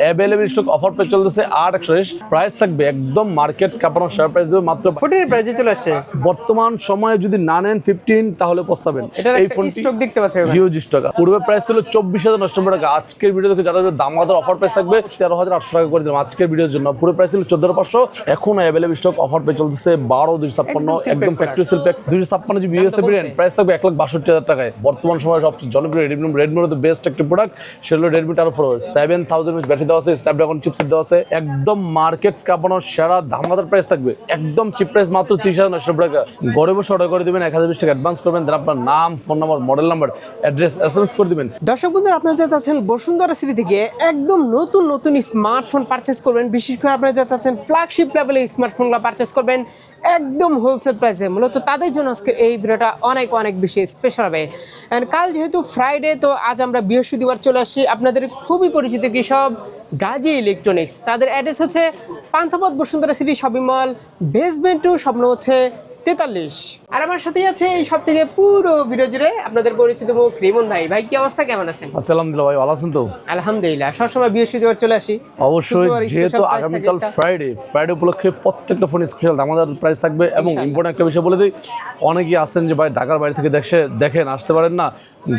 Available stock offer পেয়ে চলতেছে আট একশো প্রাইস থাকবে একদম মার্কেট কাপানো শেয়ার প্রাইস দেবে মাত্র ফোর্টিনের প্রাইজে চলে আসছে বর্তমান সময়ে যদি না নেন ফিফটিন তাহলে পস্তাবেন। এই ফোনটি স্টক দেখতে পাচ্ছি এখানে। হিউজ স্টক পূর্বে প্রাইস ছিল চব্বিশ হাজার নশো টাকা। আজকের ভিডিও দেখে যারা দাম আমাদের অফার প্রাইস থাকবে তেরো হাজার আটশো টাকা করে দিলাম আজকের ভিডিওর জন্য। পুরো প্রাইস ছিল চোদ্দ পাঁচশো। এখন অ্যাভেলেবল স্টক অফার পেয়ে চলতেছে বারো দুশো ছাপ্পান্ন। একদম ফ্যাক্টরি সেল প্যাক দুশো ছাপ্পান্ন জিবি ইউএসএ ভেরিয়েন্ট প্রাইস থাকবে এক লাখ বাষট্টি হাজার টাকায়। বর্তমান সময়ে সবচেয়ে জনপ্রিয় রেডমি রেডমির মধ্যে বেস্ট একটি প্রোডাক্ট সেগুলো Redmi turbo four seven thousand battery দেওয়া আছে স্ন্যাপড্রাগন চিপসেট দেওয়া আছে। একদম মার্কেট কাঁপানোর সেরা, ধামাকাদার প্রাইস থাকবে। একদম চিপ প্রাইস মাত্র তিরিশ হাজার নশো টাকা। ঘরে বসে অর্ডার করে দেবেন, এক হাজার বিশ টাকা অ্যাডভান্স করবেন। দেন আপনার নাম phone number model number address S M S করে দেবেন। দর্শক বন্ধুরা, আপনারা যারা চাচ্ছেন বসুন্ধরা সিটি থেকে, একদম নতুন নতুন স্মার্টফোন পারচেস করবেন। বিশেষ করে আপনারা যারা চাচ্ছেন ফ্ল্যাগশিপ লেভেলের স্মার্টফোনগুলো পারচেস করবেন, একদম হোলসেল প্রাইসে মূলত তাদের জন্য আজকে এই ভিডিওটা অনেক অনেক বেশি স্পেশাল হবে। অ্যান্ড কাল যেহেতু ফ্রাইডে তো আজ আমরা বৃহস্পতিবার চলে আসছি। আপনাদের খুবই পরিচিত কৃষক গাজী ইলেকট্রনিক্স। তাদের অ্যাড্রেস হচ্ছে Panthapath Bashundhara city shopping mall basement two স্বপ্ন হচ্ছে তেতাল্লিশ। আর আমার সাথেই আছে এই সব থেকে পুরো ভিডিও জুড়ে আপনাদের পরিচিত মুখ রিমন ভাই। ভাই কি অবস্থা? কেমন আছেন? আসসালাম ভাই ভালো আছেন তো? আলহামদুলিল্লাহ। সবসময় বৃহস্পতিবার চলে আসি। অবশ্যই যেহেতু আগামীকাল ফ্রাইডে ফ্রাইডে উপলক্ষে প্রত্যেকটা ফোন স্পেশাল আমাদের প্রাইস থাকবে। এবং ইম্পর্টেন্ট একটা বিষয় বলে দিই অনেকেই আসছেন যে ভাই ঢাকার বাইরে থেকে দেখে দেখেন আসতে পারেন না।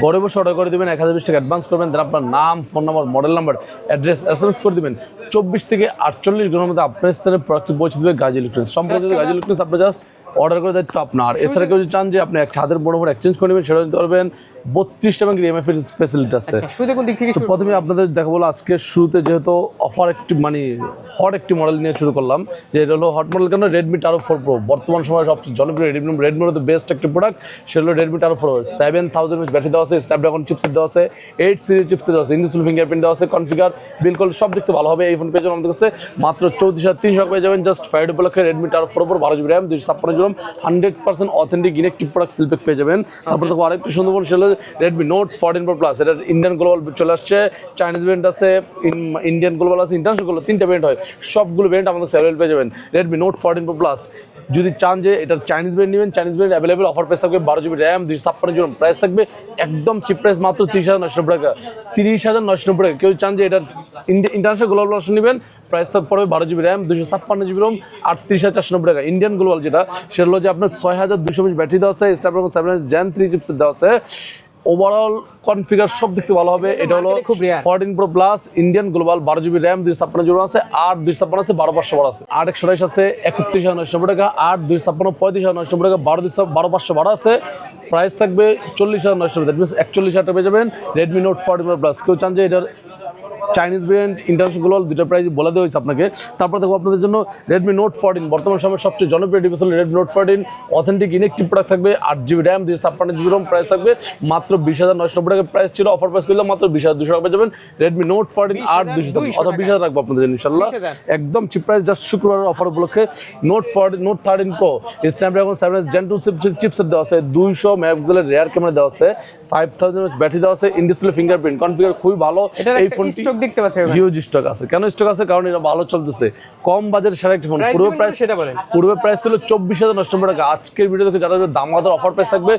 ঘরে বসে অর্ডার করে দেবেন এক হাজার বিশ টাকা অ্যাডভান্স করবেন দেন আপনার নাম phone number model number address S M S করে দেবেন। চব্বিশ থেকে আটচল্লিশ ঘণ্টার মধ্যে আপনার স্থানে প্রোডাক্ট পৌঁছে দেবে গাজী ইলেকট্রনিক্স সম্প্রতি গাজী ইলেকট্রনিক্স আপনার জাস্ট অর্ডার করে দায়িত্ব আপনার এছাড়া কেউ যদি চান যে আপনি এক ছাদের বড় বড় এক্সচেঞ্জ করে নেবেন সেটা নিতে পারবেন। বত্রিশটা ব্যাংকের ইএমআই ফেসিলিটি আছে। আচ্ছা প্রথমে আপনাদের দেখাবো আজকে শুরুতে যেহেতু অফার একটি মানে হট একটি মডেল নিয়ে শুরু করলাম যে এটা হলো হট মডেল কেন? রেডমি টারো ফোর প্রো বর্তমান সময়ে সবচেয়ে জনপ্রিয় রেডমি রেডমির মধ্যে বেস্ট একটি প্রোডাক্ট সেটা হলো Redmi turbo four seven thousand battery দেওয়া আছে স্ন্যাপড্রাগন চিপসেট দেওয়া আছে এইট সিরিজ চিপসেট দেওয়া আছে ইন্ডিসপ্লে ফিঙ্গারপ্রিন্ট দেওয়া আছে কনফিগার বিলকুল সব দেখতে ভালো হবে। এই ফোন পেয়ে যাবেন আমাদের কাছে মাত্র চৌত্রিশ হাজার তিনশো পেয়ে যাবেন। জাস্ট ফাইভ উপলক্ষে রেডমি টারো ফোর প্রো বারো জিবি র্যাম দুশো ছাপ্পান্ন GB hundred percent authentic electric product seal pack পেয়ে যাবেন। তারপর দেখো আরেকটি সুন্দর ফোন সেটা Redmi note fourteen pro plus এটা ইন্ডিয়ান গ্লোবাল চলে আসছে চাইনিজ ভেরিয়েন্ট আছে ইন্ডিয়ান গ্লোবাল আছে ইন্টারন্যাশনাল গ্লোবাল তিনটা ভেরিয়েন্ট হয়। সবগুলো ভেরিয়েন্ট আমাদের অ্যাভেলেবল পেয়ে যাবেন Redmi note fourteen pro plus যদি চান যে এটার চাইনিজ ভেরিয়েন্ট নেবেন Chinese variant available offer price থাকবে বারো জিবি র্যাম দুশো ছাপ্পান্ন জিবি প্রাইস থাকবে, একদম চিপ প্রাইস মাত্র তিরিশ হাজার নশো টাকা। তিরিশ হাজার নশো টাকা। কেউ চান যে এটার ইন্টারন্যাশনাল গ্লোবাল ভার্সন নেবেন প্রাইস থাকবে বারো জিবি র্যাম দুশো ছাপ্পান্ন জিবি রোম আটত্রিশ হাজার চারশো নব্বই টাকা। ইন্ডিয়ান গ্লোবাল যেটা সেটা হলো যে আপনার ছয় হাজার দুশো বিশ ব্যাটারি দেওয়া আছে Snapdragon seven gen three chipset দেওয়া আছে। ওভারঅল কনফিগার সব দেখতে ভালো হবে। এটা হলো খুব। Fourteen pro plus Indian global বারো জিবি র্যাম দুই ছাপ্পান্ন জিবি আছে আর দুই ছাপ্পান্ন আছে বারো পাঁচশো বারো আছে। আট একশো আঠাশ আছে একত্রিশ হাজার নয়শো টাকা আট দুই ছাপ্পান্ন পঁয়ত্রিশ হাজার নয়শো টাকা বারো দুই বারো পাঁচশো বারো আছে। প্রাইস থাকবে চল্লিশ হাজার নয়শো টাকা দ্যাট মিনস একচল্লিশ হাজার টাকা পেয়ে যাবেন। Redmi note fourteen pro plus কেউ চান যে এটার চাইনিজ ভেরিয়েন্ট ইন্টারন্যাশনাল গ্লোবাল দুটো প্রাইস বলে দেওয়া হয়েছে আপনাকে। তারপর দেখো আপনাদের জন্য রেডমি নোট ফোরটিন বর্তমান সময়ের সবচেয়ে জনপ্রিয় ডিভাইস হলো রেডমি নোট ফোরটিন অথেন্টিক ইনেকটিভ প্রোডাক্ট থাকবে আট জিবি র্যাম দুই ছাপ্পান্ন জিবি রোম প্রাইস থাকবে মাত্র বিশ হাজার নয়শো নব্বই টাকা প্রাইস ছিল। অফার প্রাইস করলে মাত্র বিশ হাজার দুশো টাকা পেয়ে যাবেন রেডমি নোট ফোরটিন আট দুশো 20,200 অথবা বিশ হাজার রাখব আপনাদের ইনশাল্লাহ একদম চিপ প্রাইস জাস্ট শুক্রবারের অফার উপলক্ষে note fourteen note thirteen pro Snapdragon seven S gen two chipset দেওয়া আছে দুইশো মেগাপিক্সেলের রেয়ার ক্যামেরা দেওয়া আছে ফাইভ থাউজেন্ড ব্যাটারি দেওয়া আছে ইনডিসপ্লে ফিঙ্গারপ্রিন্ট কনফিগার খুবই ভালো। এই ফোনটি স্টক দেখতে পাচ্ছি হিউজ স্টক আছে। কেন স্টক আছে? কারণ এটা ভালো চলতেছে। কম সেরা একটি ফোন পূর্বে প্রাইস সেটা বলেন। পূর্বে প্রাইস ছিল চব্বিশ হাজার নশো টাকা। আজকের ভিডিও দেখে যারা দাম অফার প্রাইস থাকবে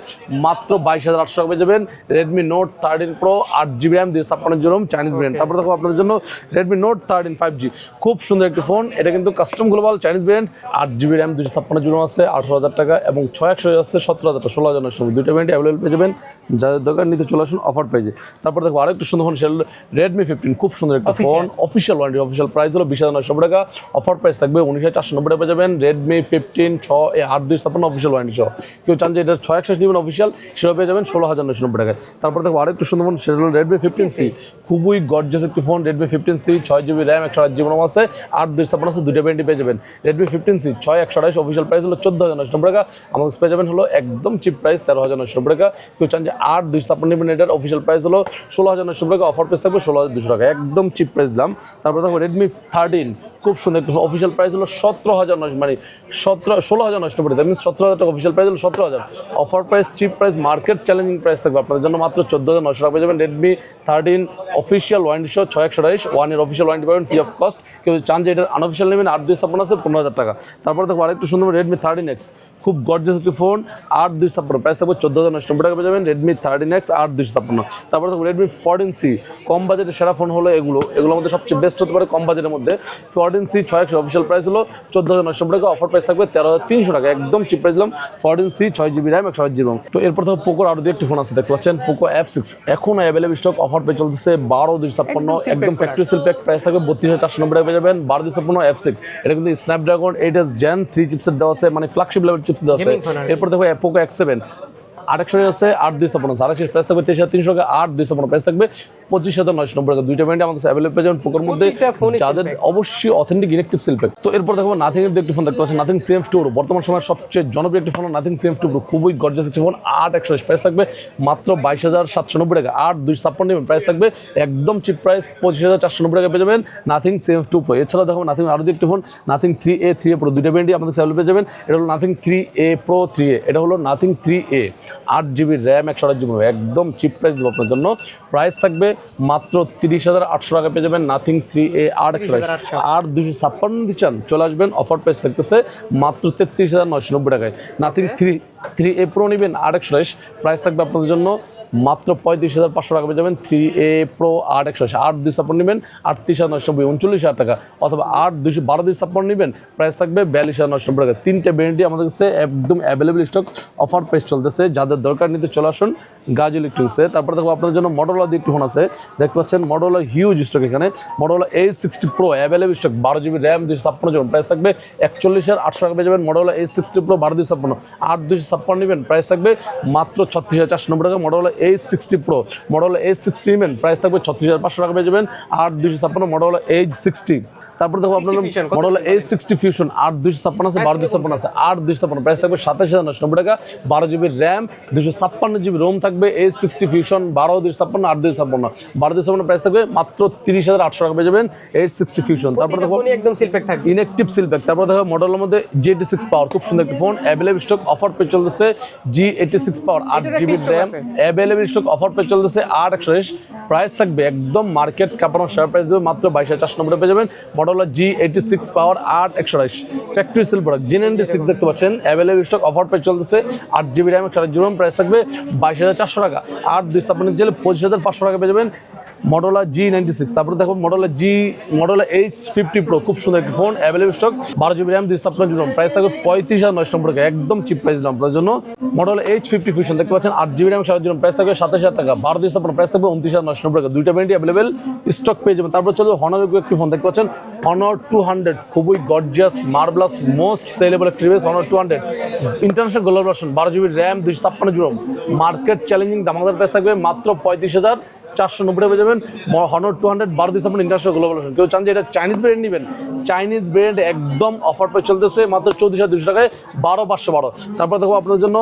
মাত্র বাইশ হাজার আটশো টাকা পেয়ে যাবেন। রেডমি নোট থার্টিন প্রো আট জিবি র্যাম দুই ছাপ্পান্ন জিবি চাইনিজ ব্র্যান্ড তারপর দেখো আপনাদের জন্য Redmi note thirteen five G খুব সুন্দর একটি ফোন এটা কিন্তু কাস্টম গ্লোবাল চাইনিজ ব্র্যান্ড আট জিবি র্যাম দুশো ছাপ্পান্ন জিবি আছে আঠারো হাজার টাকা এবং ছয় একশো আছে সতেরো হাজার ষোলো হাজার নশো দুইটা ব্র্যান্ড অ্যাভেলেবল পেয়ে যাবেন। যাদের দোকান নিতে চলে আসুন অফার পেজে তারপর দেখো আরেকটু সুন্দর ফোন সেটা রেডমি ফিফটিন খুব সুন্দর একটা। Phone official warranty official price হলো বিশ হাজার নয়শো টাকা। অফার প্রাইস থাকবে উনিশ হাজার চারশো নব্বই টাকা পেয়ে যাবেন রেডমি ফিফটিন ছ এ আট দুই ছাপ্পান্ন অফিসিয়াল ওয়ারেন্টি সহ। কেউ চান যে এটা ছয় একশো নেবেন অফিসিয়াল সেটা পেয়ে যাবেন ষোলো হাজার নয়শো নব্বই টাকায়। তারপর দেখো আরেকটু সুন্দর ফোন সেটা হলো রেডমি ফিফটিন সি খুবই গর্জাস একটি ফোন রেডমি ফিফটিন সি ছয় জিবি র্যাম একশো আট জিবি আছে আট দুই ছাপ্পান্ন আছে দুটো ব্যান্ডি পেয়ে যাবেন। রেডমি ফিফটিন সি ছয় একশো আঠাশ অফিসিয়াল প্রাইস হলো চোদ্দ হাজার নয়শো টাকা। আমাদের পেয়ে যাবেন হলো একদম চিপ প্রাইস তেরো হাজার নয়শো টাকা। কেউ চান যে আট দুই ছাপ্পান্ন নেবেন এটার অফিসিয়াল প্রাইস হলো ষোলো হাজার নয়শো টাকা। অফার প্রাইস থাকবে ষোলো হাজার দুশো টাকা। একদম চিপ প্রাইস দাম। তারপর দেখো রেডমি থার্টিন খুব সুন্দর একটু অফিসিয়াল প্রাইস হলো সতেরো হাজার নয় মানে সতেরো ষোলো হাজার নষ্ট পড়ে। দ্যাট মিনস সতেরো হাজার টাকা অফিসিয়াল প্রাইস হলো সতেরো হাজার। Offer price cheap price market challenging price থাকবে। আপনাদের জন্য মাত্র চোদ্দ হাজার নশো টাকা পেয়ে যাবেন। রেডমি থার্টিন অফিসিয়াল ওয়ারেন্টি সহ ছয় একশো আড়াইশ ওয়ানের অফিসিয়াল ওয়ারেন্টি পাবেন ফ্রি অফ কস্ট কেউ চান যে এটা আনঅফিসিয়াল নেবেন আট দুই ছাপ্পান্ন আছে, পনেরো হাজার টাকা। তারপর দেখো আরেকটু সুন্দর রেডমি থার্টিন এক্স খুব গর্জাস একটি ফোন আট দুই ছাপ্পান্ন প্রাইস থাকবে চোদ্দ হাজার নশো টাকা পেয়ে যাবেন। রেডমি থার্টিন এক্স আট দুই ছাপ্পান্ন তারপরে দেখো রেডমি ফোরটিন সি কম বাজেটের সেরা ফোন হলো এগুলো। এগুলোর মধ্যে সবচেয়ে বেস্ট হতে পারে কম বাজেটের মধ্যে। ফোরটিন সি ছয় একশো অফিসিয়াল প্রাইস হলো। চোদ্দ হাজার নশো টাকা অফার প্রাইস থাকবে তেরো হাজার তিনশো টাকা একদম চিপ প্রাইস দিলাম। ফোরটিন সি ছয় জিবি র্যাম একশো আট জিবি তো এরপর দেখো পোকোর আরও দু একটি ফোন আছে দেখতে পাচ্ছেন? পোকো এফ সিক্স এখন অ্যাভেলেবল স্টক অফার পেয়ে চলতেছে বারো দুশো ছাপ্পান্ন একদম ফ্যাক্টরি সিল প্যাক প্রাইস থাকবে বত্রিশ হাজার চারশো নব্বই টাকা পেয়ে যাবেন। বারো দুশো ছাপ্পান্ন এফ সিক্স এটা কিন্তু Snapdragon eight S gen three chipset দেওয়া আছে মানে ফ্ল্যাগশিপ লেভেল চিপস দেওয়া আছে। এরপর দেখো পোকো এক্স সেভেন আরেকশো আছে আট দুইশো পঞ্চাশ আরেকশো প্রাইস থাকবে তেইশ হাজার তিনশো টাকা আট দুইশো পঞ্চাশ প্রাইস থাকবে। পঁচিশ হাজার নয়শো নব্বই টাকা। দুইটা ব্র্যান্ড আমাদের অ্যাভেলেবল পেয়ে যাবেন পোকোর মধ্যে। যাদের অবশ্যই অথেন্টিক ইলেকট্রিক সিল প্যাক তো এরপর দেখো নাথিং এর একটি ফোন দেখতে পাচ্ছেন। নাথিং সিএফ টু বর্তমান সময়ের সবচেয়ে জনপ্রিয় একটি ফোন নাথিং সিএফ টু খুবই গর্জাস একটি ফোন আট একশো প্রাইস থাকবে। মাত্র বাইশ হাজার সাতশো নব্বই টাকা। আট দুইশো ছাপ্পান্ন প্রাইস থাকবে। একদম চিপ প্রাইস পঁচিশ হাজার চারশো নব্বই টাকা পেয়ে যাবেন নাথিং সিএফ টু প্রো এছাড়া দেখো নাথিং আরও একটি phone Nothing three A three A pro দুইটা ব্র্যান্ডই আমাদের স্যাভেল পেয়ে যাবেন। এটা হলো Nothing three A pro three A এটা হলো নাথিং থ্রি এ আট জিবি র্যাম একশো আট জিবি একদম চিপ প্রাইস দেবো আপনার জন্য। প্রাইস থাকবে মাত্র তিরিশ হাজার আটশো টাকা পেয়ে যাবেন নাথিং থ্রি এ একশো আর দুশো ছাপ্পান্ন দিতে চান চলে আসবেন অফার প্রাইস থাকতেছে মাত্র তেত্রিশ হাজার নয়শো নব্বই টাকায়। Nothing three three A pro নেবেন আট একশো প্রাইস থাকবে আপনাদের জন্য মাত্র পঁয়ত্রিশ হাজার পাঁচশো টাকা পেয়ে যাবেন থ্রি এ প্রো আট একশো আট দুই ছাপ্পান্ন নেবেন আটত্রিশ হাজার নয়শো নব্বই উনচল্লিশ হাজার টাকা। অথবা আট দুশো বারো দুই ছাপ্পান্ন নেবেন প্রাইস থাকবে বিয়াল্লিশ হাজার নয়শো নব্বই টাকা। তিনটে ব্র্যান্ডই আমাদের কাছে একদম অ্যাভেলেবল স্টক অফার প্রাইস চলতেছে। যাদের দরকার নিতে চলে আসুন গাজ ইলেকট্রনিক্সে তারপর দেখো আপনাদের জন্য মডেল দিয়ে একটু ফোন আছে। দেখতে পাচ্ছেন মডেলা হিউজ স্টক এখানে। মডেলা এই সিক্সটি প্রো অ্যাভেলেবল স্টক বারো জিবি র্যাম দুশো ছাপ্পান্ন জন প্রাইস থাকবে। একচল্লিশ হাজার আটশো টাকা পেয়ে যাবেন মডেলা এই সিক্সটি প্রো বারো দুশো ছাপ্পান্ন। আট দুশো ছাপ্পান্ন নেবেন প্রাইস থাকবে মাত্র ছত্রিশ হাজার চারশো নব্বই টাকা। মডেলা এই সিক্সটি প্রো মডেলা এই সিক্সটি নেবেন প্রাইস থাকবে ছত্রিশ হাজার পাঁচশো টাকা পেয়ে যাবেন। আট দুশো ছাপ্পান্ন মডেলা এইচ সিক্সটি তারপর দেখো আপনার 60 Fusion, কত মডেলা এই সিক্সটি ফিউশন আট দুশো ছাপ্পান্ন আছে বারো দুশো ছাপ্পান্ন আছে আট দুশো ছাপ্পান্ন প্রাইস থাকবে সাতাশ হাজার নশো নব্বই টাকা। বারো জিবি র্যাম দুশো ছাপ্পান্ন জিবি রোম থাকবে এই সিক্সটি ফিউশন বারো দুশো ছাপ্পান্ন আট দুশো ছাপ্পান্ন। বারো দুশো প্রাইস থাকবে মাত্র তিরিশ হাজার আটশো টাকা পেয়ে যাবেন এইট সিক্সটি ফিউশন তারপর দেখো একদম সিল প্যাক থাকবে। ইনএক্টিভ সিলপ্যাক তারপর দেখো মডেলের মধ্যে জি এইটি সিক্স পাওয়ার খুব সুন্দর একটি ফোন অ্যাভেলেবল স্টক অফার পেয়ে চলতেছে জি এইটি সিক্স পাওয়ার আট GB RAM available stock offer পেয়ে চলতেছে আট একশো প্রাইস থাকবে একদম মার্কেট কাপানো শেয়ার প্রাইস দেবে মাত্র বাইশ হাজার চারশো নব্বই পেয়ে যাবেন মডেল জি এইটি সিক্স পাওয়ার আট একশো আড়াইশ factory seal product G ninety six দেখতে পাচ্ছেন অ্যাভেলেবল স্টক অফার পেয়ে চলতেছে আট জিবি র্যাম একশো জিরো প্রাইস থাকবে বাইশ হাজার চারশো টাকা। আট দুই ছাপ্পান্ন পঁচিশ হাজার পাঁচশো টাকা পেয়ে যাবেন করবেন মডেলা জি নাইনটি সিক্স তারপরে দেখো Motorola G Motorola edge fifty pro খুব সুন্দর একটি ফোন অ্যাভেলেবল স্টক বারো জিবি র্যাম দুই ছাপ্পান্ন জিবি প্রাইস থাকবে পঁয়ত্রিশ হাজার নয়শো টাকা একদম চিপ প্রাইস দিলাম আপনার জন্য মডেল এইচ ফিফটি ফিউশন দেখতে পাচ্ছেন আট জিবি র্যাম সাত প্রাইস থাকবে সাতাশ হাজার টাকা, বারো দুই ছাপ্পান্ন প্রাইস থাকবে উনত্রিশ হাজার নয়শো টাকা দুইটা ব্র্যান্ডই অ্যাভেলেবেল স্টক পেয়ে যাবেন। তারপর চলবে হনারের একটি ফোন দেখতে পাচ্ছেন হনর টু হান্ড্রেড খুবই গর্জিয়াস মার্বলাস মোস্ট সেলেবল একটি device Honor two hundred international global version বারো জিবি র্যাম দুইশো ছাপ্পান্ন জিবি মার্কেট চ্যালেঞ্জিং দামাদার প্রাইস থাকবে মাত্র পঁয়ত্রিশ হাজার চারশো নব্বই টাকা পেয়ে যাবেন হনর টু হান্ড্রেড বারো দিন আপনি ইন্টারন্যাশনাল গ্লোবাল কেউ চান যে এটা চাইনিজ ব্র্যান্ড নেবেন। চাইনিজ ব্র্যান্ড একদম অফার পেয়ে চলতেছে মাত্র চৌত্রিশ হাজার দুশো টাকায় বারো পাঁচশো বারো। তারপর দেখো আপনার জন্য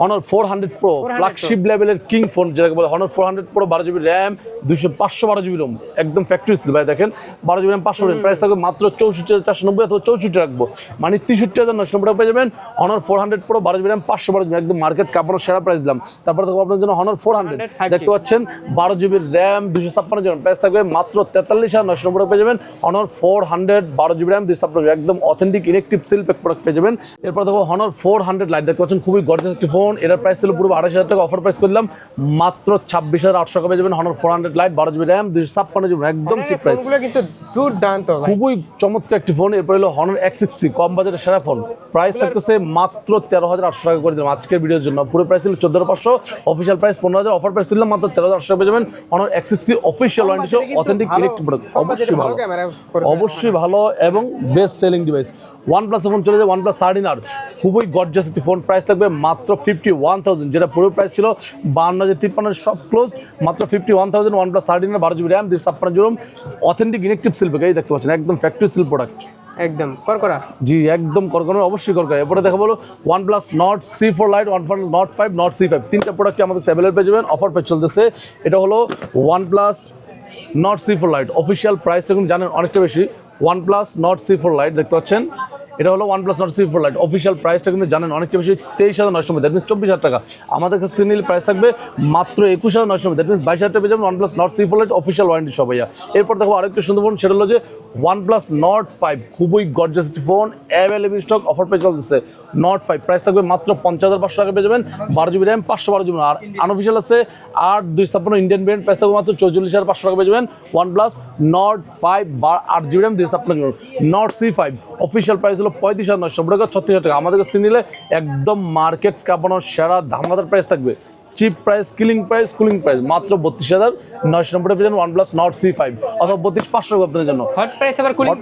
Honor four hundred pro 400 flagship লেভেলের কিং ফোন যেটাকে বলে হনর ফোর হান্ড্রেড প্রো বারো জিবি র্যাম দুশো পাঁচশো বারো জিবি রোম একদম ফ্যাক্টরি সিল ভাই দেখেন। বারো জিবি র্যাম পাঁচশো প্রাইস থাকবে মাত্র চৌষট্টি হাজার চারশো নব্বই অথবা চৌষট্টি রাখব। মানে তেষট্টি হাজার নশো নব্বই পেয়ে যাবেন হনর ফোর হান্ড্রেড প্রো বারো জিবি র্যাম পাঁচশো বারো জিবি একদম মার্কেট কাপড় সেরা প্রাইস দিলাম। তারপরে দেখো আপনার জন্য হনর ফোর হান্ড্রেড 5G দেখতে পাচ্ছেন বারো জিবি র্যাম দুশো ছাপ্পান্ন জিবি প্রাইস থাকবে মাত্র তেতাল্লিশ হাজার নশো নব্বই পেয়ে যাবেন হনর ফোর হান্ড্রেড বারো জিবি র্যাম দুশো ছাপ্পান্ন একদম authentic electric seal pack product পেয়ে যাবেন। এরপর দেখো হনর ফোর হান্ড্রেড লাইট দেখতে পাচ্ছেন খুবই গর্জাস একটি ফোন এটার প্রাইস ছিল পুরো আড়াইশ হাজার টাকা অফার প্রাইস করলাম মাত্র ছাব্বিশ হাজার আটশো পেয়ে যাবেন হনর ফোর হান্ড্রেড লাইট বারো জিবি র্যাম দুশো ছাপ্পান্ন জিবি একদম চিপ প্রাইস কিন্তু দুর্দান্ত খুবই চমৎকার একটি ফোন এরপর হলো হনর এক্স সিক্সি কম বাজারের সেরা ফোন প্রাইস থাকতেছে মাত্র তেরো হাজার আটশো টাকা করে দিলাম। আজকের ভিডিওর জন্য পুরো প্রাইস ছিল চোদ্দ পাঁচশো অফিসিয়াল প্রাইস পনেরো হাজার অফার প্রাইস দিলাম মাত্র তেরো হাজার আটশো পেয়ে যাবেন Honor X six C official warranty authentic electric product অবশ্যই ভালো অবশ্যই ভালো এবং best selling device OnePlus phone চলে যায় ওয়ান প্লাস থার্টিন আর খুবই গর্জাস একটি ফোন প্রাইস থাকবে মাত্র ফিফটি ওয়ান থাউজেন্ড যেটা পুরো প্রাইস ছিল বান্ন হাজার তিপ্পান্ন সব ক্লোজ মাত্র fifty one thousand OnePlus thirteen বারো জিবি র্যাম দুশো ছাপ্পান্ন জিবি অথেন্টিক ইলেকট্রিক শিল্প এই দেখতে পাচ্ছেন একদম ফ্যাক্টরি সিল প্রোডাক্ট একদম কর করা জি একদম করকর অবশ্যই করকর এরপরে দেখা বলো OnePlus Nord C four lite OnePlus Nord five Nord C five তিনটা প্রোডাক্ট আমাদের অ্যাভেলেবল পেয়ে যাবেন? অফার পেয়ে চলতেছে। এটা হলো OnePlus Nord C four lite official প্রাইসটা কিন্তু জানেন অনেকটা বেশি। OnePlus Nord C four lite দেখতে পাচ্ছেন। এটা হলো OnePlus Nord C four lite official প্রাইসটা কিন্তু জানেন অনেকটা বেশি, তেইশ হাজার নয়শো দ্যাট মিনস চব্বিশ হাজার টাকা। আমাদের কাছে থেকে নিলে প্রাইস থাকবে, মাত্র একুশ হাজার নয়শো দ্যাট মিনস বাইশ হাজার টাকা পেয়ে যাবেন OnePlus Nord C four lite official warranty সবাই এরপর দেখো আরেকটা সুন্দর ফোন সেটা হলো যে ওয়ান প্লাস নট ফাইভ খুবই gorgeous phone available stock offer পেয়ে চলতেছে। নট ফাইভ প্রাইস থাকবে মাত্র পঞ্চাশ হাজার পাঁচশো টাকা পেয়ে যাবেন। বারো জিবি র্যাম পাঁচশো বারো জিবি আর আনঅফিসিয়াল আছে আট দুই ছাপ্পান্ন ইন্ডিয়ান ব্র্যান্ড প্রাইস থাকবে মাত্র চৌচল্লিশ হাজার পাঁচশো টাকা পেয়ে যাবেন। ওয়ান প্লাস নট ফাইভ বা আট জিবি র্যাম দিয়েছে আপনাকে। Nord C five official price হলো পঁয়ত্রিশ হাজার নয়শো টাকা ছত্রিশ হাজার টাকা। আমাদের কাছ থেকে নিলে একদম মার্কেট কাপানোর সেরা ধামাদার প্রাইস থাকবে। Cheap price killing price cooling price মাত্র বত্রিশ হাজার নয়শো নব্বই পেয়ে যাবেন one plus Nord C five অথবা বত্রিশ পাঁচশো আপনাদের জন্য।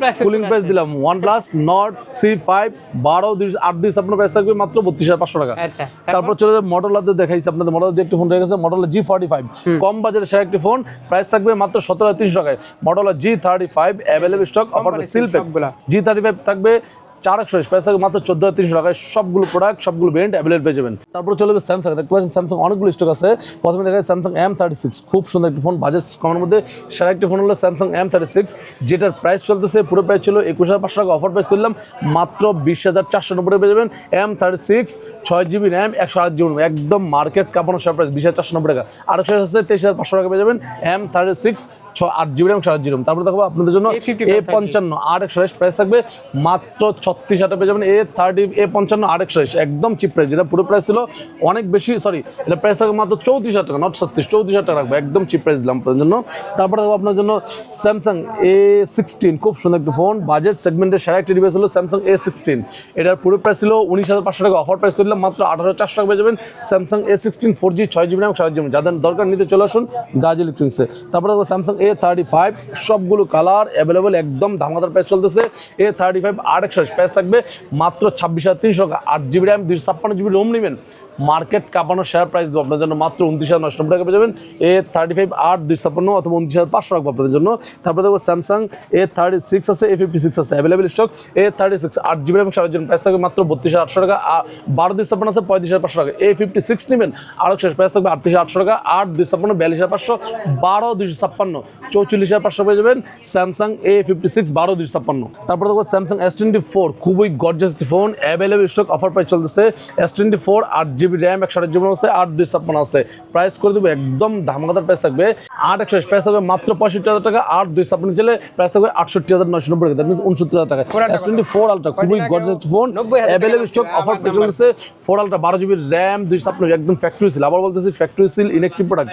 প্রাইস কুলিং প্রাইস দিলাম one plus Nord C five বারো দুই আট দুই আপনার প্রাইস থাকবে মাত্র বত্রিশ হাজার পাঁচশো টাকা। আচ্ছা তারপর? চলে যাবে মডেলাতে দেখাইছি আপনাদের মডেল একটি ফোন রয়ে গেছে মডেল জি ফর্টি ফাইভ কম বাজারে সেরা একটি ফোন প্রাইস থাকবে মাত্র সতেরো হাজার তিনশো টাকায়। Model G thirty five available stock offer seal G thirty five থাকবে চার একশো প্রাইস থাকবে মাত্র চোদ্দ হাজার তিনশো টাকায় সবগুলো প্রোডাক্ট সবগুলো ব্র্যান্ড অ্যাভেলেবল পেয়ে যাবেন। তারপর চলে যাবে স্যামসাং দেখতে পাচ্ছেন স্যামসাং অনেকগুলো স্টক আছে। প্রথমে দেখা যায় স্যামসাং এম থার্টি সিক্স খুব সুন্দর একটি ফোন বাজেট কমের মধ্যে। সেরা একটি ফোন হলো স্যামসাং এম থার্টি সিক্স যেটার প্রাইস চলতেছে পুরো প্রাইস ছিল একুশ হাজার পাঁচশো টাকা। অফার প্রাইস করলাম মাত্র বিশ হাজার চারশো নব্বই পেয়ে যাবেন এম থার্টি সিক্স ছয় জিবি র্যাম একশো আট জিবি একদম মার্কেট কাপানো সেরা প্রাইস বিশ হাজার চারশো নব্বই টাকা। আরেকশো আছে তেইশ হাজার পাঁচশো টাকা পেয়ে যাবেন এম থার্টি সিক্স ছ আট জিবি র্যাম একশো আট জিবি তারপরে দেখো আপনাদের জন্য এ পঞ্চান্ন। আট একশো প্রাইস থাকবে মাত্র ছত্রিশ হাজার পেয়ে যাবেন। এ থার্টি এ পঞ্চান্ন আট একশো একদম চিপ প্রাইস যেটা পুরো প্রাইস ছিল অনেক বেশি সরি এটা প্রাইস থাকবে মাত্র চৌত্রিশ হাজার টাকা নট ছত্রিশ, চৌত্রিশ হাজার টাকা রাখব। একদম চিপ প্রাইস দিলাম আপনাদের জন্য। তারপরে দেখো আপনার জন্য স্যামসাং এ সিক্সটিন খুব সুন্দর একটি ফোন বাজেট সেগমেন্টের সেরা একটি ডিভাইস হলো স্যামসাং এ সিক্সটিন এটার পুরো প্রাইস ছিল উনিশ হাজার পাঁচশো টাকা। অফার প্রাইস করলাম মাত্র আঠারো চারশো টাকা পেয়ে যাবেন Samsung A sixteen four G ছয় জিবি র্যাম সাত জিবি যাদের দরকার নিতে চলে আসুন গাজ ইলেকট্রনিক্সে তারপরে দেখো স্যামসাং এ থার্টি ফাইভ সবগুলো কালার অ্যাভেলেবেল একদম ধামাদার প্রাইস চলতেছে। এ থার্টি ফাইভ আট একশো প্রাইস থাকবে মাত্র ছাব্বিশ হাজার তিনশো টাকা আট জিবি র্যাম দুশো ছাপ্পান্ন জিবি রোম নেবেন। মার্কেট কাঁপানোর শেয়ার প্রাইস দেবো আপনাদের জন্য মাত্র উনত্রিশ হাজার নশো টাকা পেয়ে যাবেন। এ থার্টি ফাইভ আট দুইশো ছাপ্পান্ন অথবা উনত্রিশ হাজার পাঁচশো রাখব আপনাদের জন্য। তারপরে দেখব স্যামসাং এ থার্টি সিক্স আছে এ ফিফটি সিক্স আছে available stock A thirty six আট জিবি এবং সাড়ে জিবি প্রাইস থাকবে মাত্র বত্রিশ হাজার আটশো টাকা। বারো দুই ছাপ্পান্ন আছে, পঁয়ত্রিশ হাজার পাঁচশো টাকা। এ ফিফটি সিক্স নেবেন, আরও শেষ প্রাইস থাকবে আটত্রিশ আটশো টাকা। আট দুই ছাপ্পান্ন, বিয়াল্লিশ হাজার পাঁচশো, বারো দুইশো ছাপ্পান্ন, চৌচল্লিশ হাজার পাঁচশো পেয়ে যাবেন স্যামসাং এ ফিফটি সিক্স বারো দুইশো ছাপ্পান্ন। তারপর দেখব স্যামসাং এস টোয়েন্টি ফোর খুবই gorgeous phone available stock offer price চলতেছে এস টোয়েন্টি ফোর আট জিবি র্যাম একশো আট জিবি আছে আট দুই ছাপ্পান্ন আছে। প্রাইস করে দেবো একদম ধামাকাদার প্রাইস থাকবে। আট একশো প্রাইস থাকবে মাত্র পঁয়ষট্টি হাজার টাকা আট দুই ছাপ্পান্ন ছেলে প্রাইস থাকবে আটষট্টি হাজার নশো নব্বই টাকা। মিনস উনসত্তর হাজার টাকা। এস টোয়েন্টি ফোর আলট্রা খুবই কয়দিন আগে gorgeous phone available stock offer. চলতেছে ফোর আলট্রা বারো জিবি র্যাম দুই ছাপ্পান্ন একদম ফ্যাক্টরি সিল আবার বলতেছি ফ্যাক্টরি সিল ইনেকটিভ প্রোডাক্ট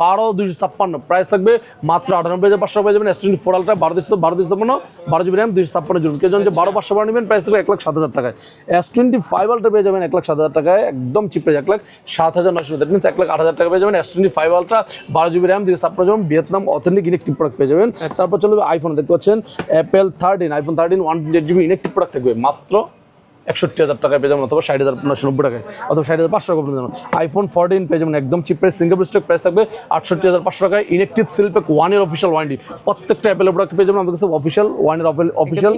বারো দুইশো ছাপ্পান্ন। প্রাইস থাকবে মাত্র আটানব্বই হাজার পাঁচশো পেয়ে যাবেন এস টোয়েন্টি ফোর আলট্রা বারো দুইশো বারো দুইশো ছাপ্পান্ন বারো জিবি র্যাম দুইশো ছাপ্পান্ন জিবি। কেউ যে বারো পাঁচশো বারো নেবেন প্রাইস থাকবে এক লাখ সাত হাজার টাকায়। এস টোয়েন্টি ফাইভ আলট্রা পেয়ে যাবেন এক লাখ সাত হাজার টাকায়। একদম চিপ পেয়ে এক লাখ সাত হাজার নশো দ্যাট মিনস এক লাখ আট হাজার টাকা পেয়ে যাবেন এস টোয়েন্টি ফাইভ আলট্রা বারো জিবি র্যাম দিয়ে আপনার যাবেন ভিয়েতনাম অথেন্টিক ইনেকটিভ প্রোডাক্ট পেয়ে যাবেন। তারপর চলবে আইফোন দেখতে পাচ্ছেন Apple thirteen iPhone thirteen one twenty GB inactive product থাকবে। মাত্র একষট্টি হাজার টাকায় পেয়ে যাবেন অথবা ষাট হাজার নশো নব্বই টাকায়। অথবা ষাট হাজার পাঁচশো টাকা পেয়ে যাবেন। আইফোন ফোরটিন পেয়ে যাবেন একদম cheap price single stock price থাকবে আটষট্টি হাজার পাঁচশো টাকায়। Inactive seal pack one year official warranty প্রত্যেকটা অ্যাপেল প্রোডাক্ট পেয়ে যাবেন আমাদের কাছে অফিসিয়াল ওয়ান ইয়ার অফিসিয়াল।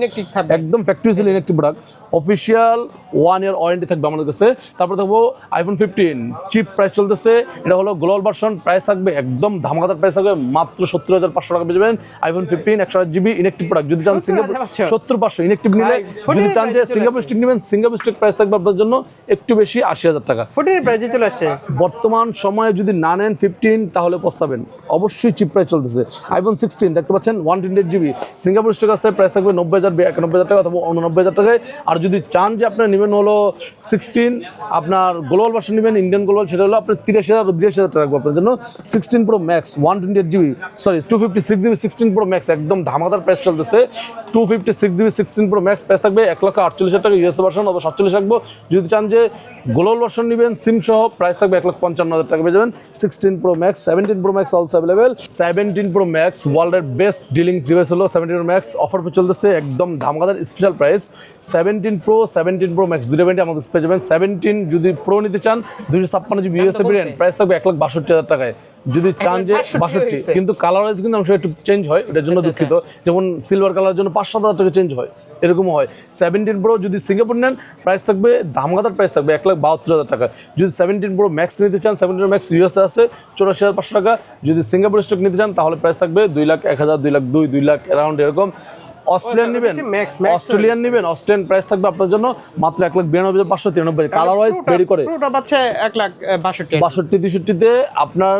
একদম factory seal inactive product official one year warranty থাকবে আমাদের কাছে। তারপর থাকব আইফোন ফিফটিন চিপ প্রাইস চলতেছে। এটা হলো গ্লোবাল ভার্সন প্রাইস থাকবে একদম ধামাকাদার প্রাইস থাকবে। মাত্র সত্তর হাজার পাঁচশো টাকা পেয়ে যাবেন। আইফোন ফিফটিন একশো আট জিবি ইনেকটিভ প্রোডাক্ট যদি চান 70,000 সিঙ্গাপুর সত্তর পাঁচশো ইনেকটিভ নিলে যদি চান যে সিঙ্গাপুর স্টিক নেবেন। সিঙ্গাপুর স্টিক প্রাইস থাকবে আপনার জন্য একটু বেশি আশি হাজার টাকা। ফোর্টিনের প্রাইসে চলে আসছে বর্তমান সময়ে যদি না নেন ফিফটিন তাহলে পস্তাবেন। অবশ্যই চিপ প্রাইস চলতেছে। আইফোন সিক্সটিন দেখতে পাচ্ছেন one twenty GB Singapore stock আছে প্রাইস থাকবে নব্বই হাজার একানব্বই হাজার টাকা অথবা উননব্বই হাজার টাকায়। আর যদি চান যে আপনার নেবেন হলো সিক্সটিন আপনার গ্লোবাল ভার্সন নেবেন ইন্ডিয়ান গ্লোবাল সেটা হলো আপনার তিরিশ হাজার বিরাশি হাজার টাকা রাখব আপনার জন্য। Sixteen pro max one twenty eight GB sorry two fifty six GB sixteen pro max একদম ধামাদার প্রাইস চলতেছে। Two fifty six GB sixteen pro max price থাকবে এক লক্ষ আটচল্লিশ হাজার টাকা ইউএস ভার্সন অথবা সাতচল্লিশ রাখব। যদি চান যে গ্লোবাল ভার্সন নেবেন সিম সহ প্রাইস থাকবে এক লক্ষ পঞ্চান্ন হাজার টাকা পেয়ে যাবেন। Sixteen pro max seventeen pro max also available seventeen pro max ওয়ার্ল্ডের বেস্ট ডিলিং ডিভাইস হলো সেভেন্টিন প্রো ম্যাক্স অফার চলতেছে একদম ধামাকাদার special price seventeen pro seventeen pro max দুটো ভ্যারিয়েন্ট আমাদের পেয়ে যাবেন। সেভেন্টিন যদি প্রো নিতে চান দুশো ছাপ্পান্ন জিবি ইউএসএ ভ্যারিয়েন্ট প্রাইস থাকবে এক লাখ বাষট্টি হাজার টাকায়। যদি চান যে বাষট্টি কিন্তু কালার ওয়াইজ কিন্তু অংশ একটু চেঞ্জ হয় এটার জন্য আচ্ছা, দুঃখিত। যেমন সিলভার কালার জন্য পাঁচ সাত হাজার টাকা চেঞ্জ হয় এরকমও হয়। সেভেন্টিন প্রো যদি সিঙ্গাপুর ফোন নেন প্রাইস থাকবে ধামগাতার প্রাইস থাকবে এক লাখ বাহাত্তর হাজার টাকা। যদি সেভেন্টিন প্রো ম্যাক্স নিতে চান সেভেন্টিন ম্যাক্স ইউএসএ আছে চৌরাশি হাজার পাঁচশো টাকা। যদি সিঙ্গাপুর স্টক নিতে চান তাহলে প্রাইস থাকবে দুই লাখ এক হাজার দুই লাখ দুই দুই লাখ অ্যারাউন্ড এরকম। অস্ট্রেলিয়ান নেবেন অস্ট্রেলিয়ান নেবেন অস্ট্রেলিয়ান প্রাইস থাকবে আপনার জন্য মাত্র এক লাখ বিরানব্বই হাজার পাঁচশো তিরানব্বই। কালার ওয়াইজ ভেরি করে। এক লাখ বাষট্টি। বাষট্টি তেষট্টিতে আপনার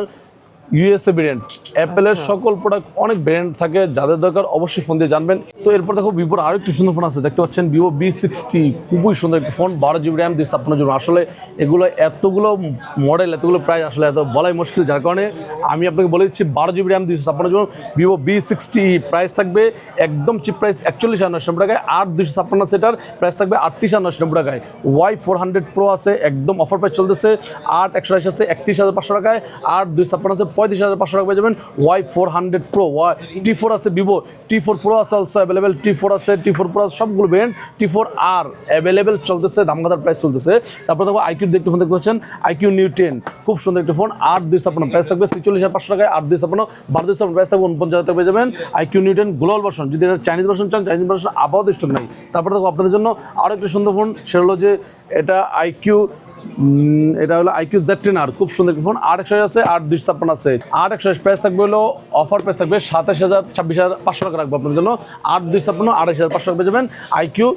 ইউএসএ ভেরিয়েন্ট অ্যাপেলের। সকল প্রোডাক্ট অনেক ভেরিয়েন্ট থাকে যাদের দরকার অবশ্যই ফোন দিয়ে জানবেন। তো এরপর দেখো ভিভোর আরও একটু সুন্দর ফোন আছে দেখতে পাচ্ছেন? ভিভো বি সিক্সটি খুবই সুন্দর একটি ফোন বারো জিবি র্যাম দুই ছাপ্পান্ন জিবি আসলে এগুলো এতগুলো মডেল এতগুলো প্রাইস আসলে এত বলাই মুশকিল যার কারণে আমি আপনাকে বলে দিচ্ছি বারো জিবি র্যাম দুইশো ছাপ্পান্ন GB Vivo V sixty price থাকবে একদম চিপ প্রাইস একচল্লিশ হাজার নশো নব্বই টাকায় আর দুশো ছাপ্পান্ন সেটার প্রাইস থাকবে আটত্রিশ হাজার নশো নব্বই টাকায়। ওয়াই ফোর হান্ড্রেড প্রো আছে একদম অফার প্রাইস চলতেছে আট একশো আশি আছে একত্রিশ হাজার পাঁচশো টাকায় আর দুই ছাপ্পান্ন আছে পঁয়ত্রিশ হাজার পাঁচশো টাকা পেয়ে যাবেন Y four hundred pro Y T four আছে ভিভো টি ফোর প্রো আছে অলসো অ্যাভেলেবেল টি ফোর আছে টি ফোর প্রো আছে, সবগুলো ব্র্যান্ড টি ফোর আর অ্যাভেলেবেল চলতেছে, দামগাদার প্রাইস চলতেছে। তারপর দেখো আইকিউ দেখতে ফোন দেখতে পাচ্ছেন আইকিউ নিউ টেন খুব সুন্দর একটি ফোন আট দুই ছাপ্পান্ন প্রাইস থাকবে, ছেচল্লিশ হাজার পাঁচশো টাকায় আট দুই ছাপ্পান্ন, বারো দুই ছাপ্পান্ন প্রাইস থাকবে, উনপঞ্চাশ হাজার টাকা পেয়ে যাবেন। IQOO new ten global version যদি এটা চাইনিজ ভার্সন চান চাইনিজ ভার্সন আপাতত স্টক নাই। তারপর দেখো আপনাদের জন্য আরও একটি সুন্দর ফোন সেটা হলো যে এটা আইকিউ এটা হলো আইকিউ জেড টেন আর খুব সুন্দর ফোন আট একশো আছে আট দুইশো ছাপ্পান্ন আছে। আট একশো প্রাইস থাকবে হলো অফার প্রাইস থাকবে সাতাশ হাজার ছাব্বিশ হাজার পাঁচশো টাকা রাখব আপনার জন্য। আট দুই ছাপ্পান্ন আড়াইশ হাজার পাঁচশো টাকা পেয়ে যাবেন আইকিউ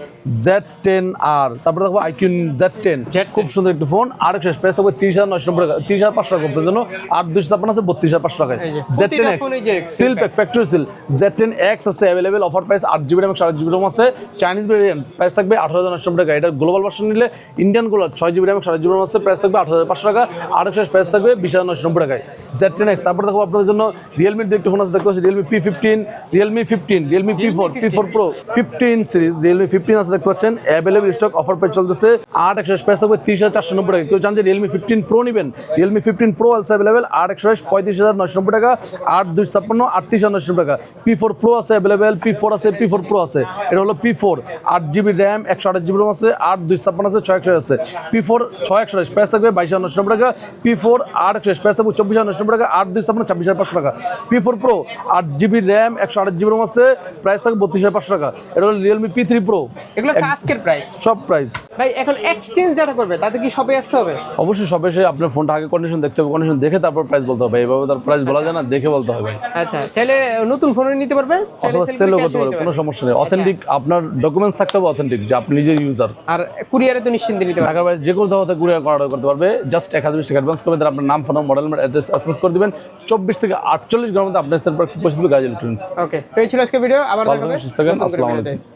জেড টেন আর তারপরে দেখব আইকিউ জেড টেন খুব সুন্দর একটি ফোন আর একশো প্রাইস থাকবে তিরিশ হাজার নশো নব্বই টাকা তিরিশ হাজার পাঁচশো টাকা আপনার জন্য। আট দুইশো ছাপ্পান্ন আছে বত্রিশ হাজার পাঁচশো টাকায়। এই Z ten X seal pack factory seal Z ten X আছে অ্যাভেলেবেল অফার প্রাইস আট জিবি একশো আট জিবি র্যাম আছে। চাইনিজ ভেরিয়েন্ট প্রাইস থাকবে আঠারো হাজার নশো টাকা। এটা গ্লোবাল ভার্সন নিলে ইন্ডিয়ানগুলো ছয় জিবি র্যাম একশো আট র্যাম আছে প্রাইস থাকবে আঠারো হাজার পাঁচশো টাকা আর একশো প্রাইস থাকবে বিশ হাজার নশো নব্বই টাকায়। জেড টেন এক্স তারপর দেখো আপনাদের জন্য রিয়েলমির যে একটু ফোন আছে দেখতে পাচ্ছি Realme P fifteen Realme fifteen Realme P four P four pro fifteen series Realme fifteen আছে দেখতে পাচ্ছেন। অ্যাভেলেবল স্টক অফার প্রাইস চলতেছে আট একশো প্রাইস থাকবে তিরিশ হাজার চারশো নব্বই টাকা। কেউ চান যে রিয়েলমি ফিফটিন প্রো নেবেন Realme fifteen pro also available আট একশো পঁয়ত্রিশ হাজার নশো নব্বই টাকা আট দুই ছাপ্পান্ন আটত্রিশ হাজার নশো নব্বই টাকা। পি ফোর প্রো আছে অ্যাভেলেবেল পি ফোর আছে পি ফোর প্রো আছে। এটা হলো পি ফোর আট জিবি র্যাম একশো আঠাশ জিবি র্যাম আছে আট দুই ছাপ্পান্ন আছে ছয় একশো আছে। পি ফোর ছয় একশো থাকবে বাইশ হাজার নশো টাকা। পি ফোর আট একশো থাকবে চব্বিশ হাজার নশো টাকা। আট দুই ছাব্বিশ হাজার পাঁচশো টাকা। পি ফোর প্রো আট জিবি র্যাম একশো আঠাশ জিবি র্যাম আছে। প্রাইস থাকবে বত্রিশ হাজার পাঁচশো টাকা। এটা হলো রিয়েলমি পি থ্রি প্রো এগুলো আজকের প্রাইস সব প্রাইস ভাই এখন এক্সচেঞ্জ যারা করবে তাদের কি আসতে হবে? অবশ্যই এসে আপনার ফোনটা আগে কন্ডিশন দেখতে হবে কন্ডিশন দেখে তারপর প্রাইস বলতে হবে। এইভাবে তার প্রাইস বলা যায় না দেখে বলতে হবে। আচ্ছা চাইলে নতুন ফোন নিতে পারবে চাইলে সেলও করতে পারবে কোনো সমস্যা নেই। অথেন্টিক আপনার ডকুমেন্টস থাকতে হবে অথেন্টিক যে আপনি নিজের ইউজার আর কুরিয়ারে তো নিশ্চিন্তে নিতে পারবে ঢাকার বাইরে যে কোনো ধরনের কুরিয়ার অর্ডার করতে পারবে। জাস্ট এক হাজার বিশ টাকা অ্যাডভান্স করবেন তার আপনার নাম ফোন মডেল অ্যাড্রেস এসএমএস করে দেবেন। চব্বিশ থেকে আটচল্লিশ ঘণ্টার মধ্যে আপনার স্থান পর পৌঁছে দেবে গাজ ইলেকট্রনিক্স ওকে তো এই ছিল আজকের ভিডিও আবার দেখা সুস্থ থাকবেন, আসসালামু আলাইকুম।